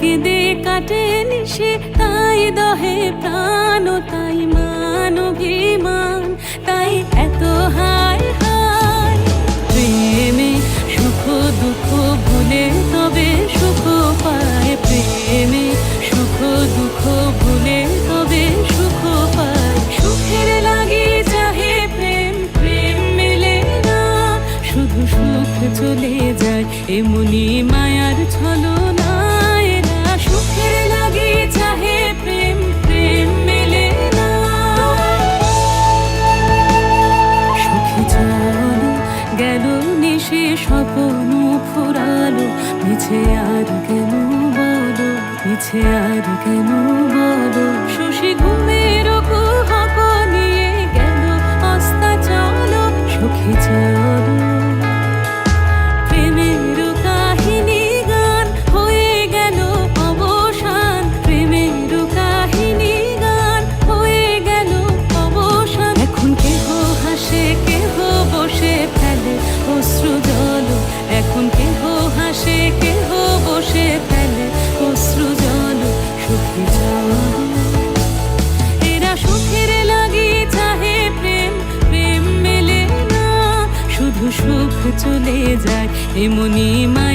কেঁদে কাটে নিশে, তাই দহে প্রাণ তাই মান অভিমান, তাই এত হায় হায়। প্রেমে সুখ দুঃখ ভুলে তবে সুখ পায়, প্রেমে সুখ দুঃখ ভুলে তবে সুখ পায়। সুখের লাগে চাহে প্রেম প্রেম মেলে না, শুধু সুখ চলে যায়, এমনি মায়ার ছলো স্বপ্ন ফুরালো, মিছে আর কেন বলো, মিছে আর কেন বলো? শশী ঘুমের নিয়ে গেল অস্তা চলো, সুখে চলো। অশ্রু জল এখন কেহ হাসে, কেহ বসে ফেলে, অশ্রু জল সুখী জল। এরা সুখের লাগি চাহে প্রেম প্রেম মেলে না। শুধু সুখ চলে যায়, এমনি মা